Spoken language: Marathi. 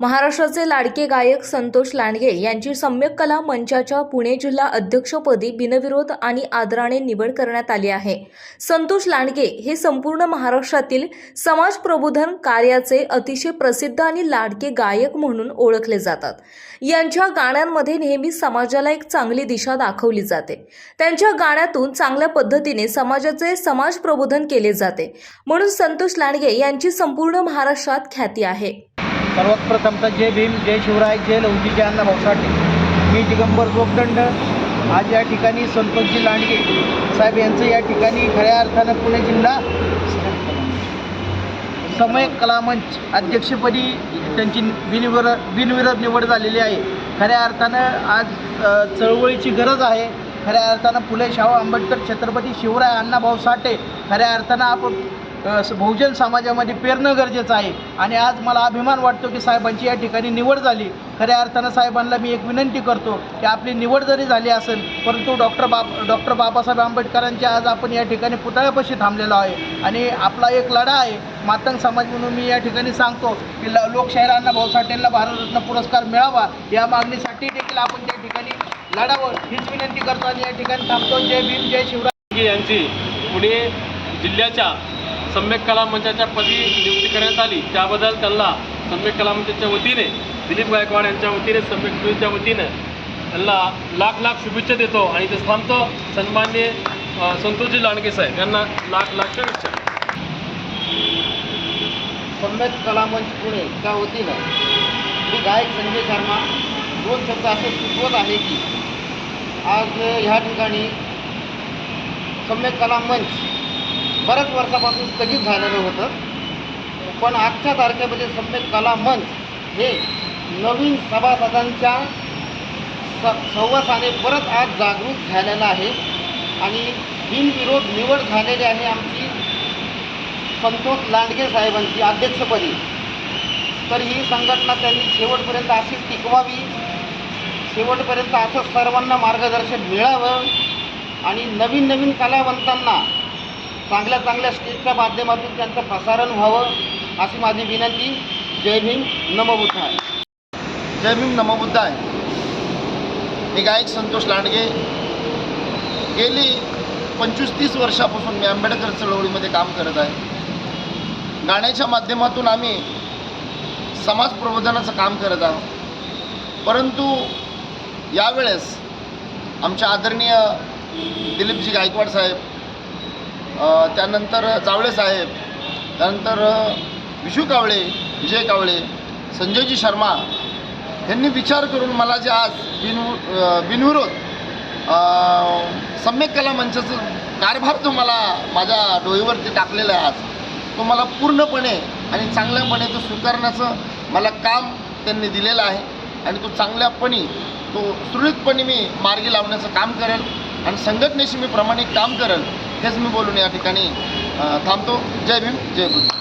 महाराष्ट्राचे लाडके गायक संतोष लांडगे यांची सम्यक कला मंचाच्या पुणे जिल्हा अध्यक्षपदी बिनविरोध आणि आदराने निवड करण्यात आली आहे. संतोष लांडगे हे संपूर्ण महाराष्ट्रातील समाज प्रबोधन कार्याचे अतिशय प्रसिद्ध आणि लाडके गायक म्हणून ओळखले जातात. यांच्या गाण्यांमध्ये नेहमी समाजाला एक चांगली दिशा दाखवली जाते. त्यांच्या गाण्यातून चांगल्या पद्धतीने समाजाचे समाज प्रबोधन केले जाते. म्हणून संतोष लांडगे यांची संपूर्ण महाराष्ट्रात ख्याती आहे. सर्वात प्रथम जय भीम जय शिवराय जय लवजी जय अण्णाभाऊ साठे. मी दिगंबर जोगदंड. आज या ठिकाणी संतोषजी लांडगे साहेब यांचं या ठिकाणी खऱ्या अर्थानं पुणे जिल्हा समय कलामंच अध्यक्षपदी त्यांची बिनविर बिनविरोध निवड झालेली आहे. खऱ्या अर्थानं आज चळवळीची गरज आहे. खऱ्या अर्थानं फुले शाहू आंबेडकर छत्रपती शिवराय अण्णाभाऊ साठे. खऱ्या अर्थानं आपण बहुजन समाजामध्ये पेरणं गरजेचं आहे. आणि आज मला अभिमान वाटतो की साहेबांची या ठिकाणी निवड झाली. खऱ्या अर्थानं साहेबांना मी एक विनंती करतो की आपली निवड जरी झाली असेल परंतु डॉक्टर बाब डॉक्टर बाबासाहेब आंबेडकरांच्या आज आपण या ठिकाणी पुतळ्यापाशी थांबलेलो आहे. आणि आपला एक लढा आहे. मातंग समाज म्हणून मी या ठिकाणी सांगतो की ल लोकशाहीरांना भाऊसाठेंना भारतरत्न पुरस्कार मिळावा. या मागणीसाठी देखील आपण त्या ठिकाणी लढावं हीच विनंती करतो आणि या ठिकाणी थांबतो. जय भीम जय शिवराज यांची पुणे जिल्ह्याच्या सम्यक कला मंचाच्या पदी नियुक्ती करण्यात आली. त्याबद्दल त्यांना सम्यक कला मंचाच्या वतीने दिलीप गायकवाड यांच्या वतीने सम्यक समितीच्या वतीने त्यांना लाख लाख शुभेच्छा देतो. आणि ते थांबतो. सन्मान्य संतोषजी लांडगे साहेब यांना लाख लाख शुभेच्छा. सम्यक कलामंच पुणे त्या वतीनं मी गायक संजय शर्मा दोन शब्द असे सुचवत आहे की आज ह्या ठिकाणी सम्यक कला मंच बऱ्याच वर्षापासून स्थगित झालेलं होतं. पण आजच्या तारखेमध्ये सम्यक कला मंच हे नवीन सभासदांच्या स सहवासाने परत आज जागृत झालेलं आहे. आणि बिनविरोध निवड झालेली आहे आमची संतोष लांडगे साहेबांची अध्यक्षपदी. तर ही संघटना त्यांनी शेवटपर्यंत अशीच टिकवावी. शेवटपर्यंत असं सर्वांना मार्गदर्शन मिळावं. आणि नवीन नवीन कलावंतांना चांगल्या चांगल्या स्टेजच्या माध्यमातून त्यांचं प्रसारण व्हावं अशी माझी विनंती. जय भीम नमबुद्धाय. जय भीम आहे मी गायक संतोष लांडगे. गेली पंचवीस तीस वर्षापासून मी आंबेडकर चळवळीमध्ये काम करत आहे. गाण्याच्या माध्यमातून आम्ही समाज प्रबोधनाचं काम करत आहोत. परंतु यावेळेस आमच्या आदरणीय दिलीपजी गायकवाड साहेब त्यानंतर जावळे साहेब त्यानंतर विशू कावळे विजय कावळे संजयजी शर्मा यांनी विचार करून मला जे आज बिनू बिनविरोध सम्यक कला मंचाचं कारभार जो मला माझ्या डोळीवरती टाकलेला आहे आज तो मला पूर्णपणे आणि चांगल्यापणे तो स्वीकारण्याचं मला काम त्यांनी दिलेलं आहे आणि तो चांगल्यापणे तो सुरळीतपणे मी मार्गी लावण्याचं काम करेल आणि संघटनेशी मी प्रामाणिक काम करेल. हेच मी बोलून या ठिकाणी थांबतो. जय भीम जय बुद्ध.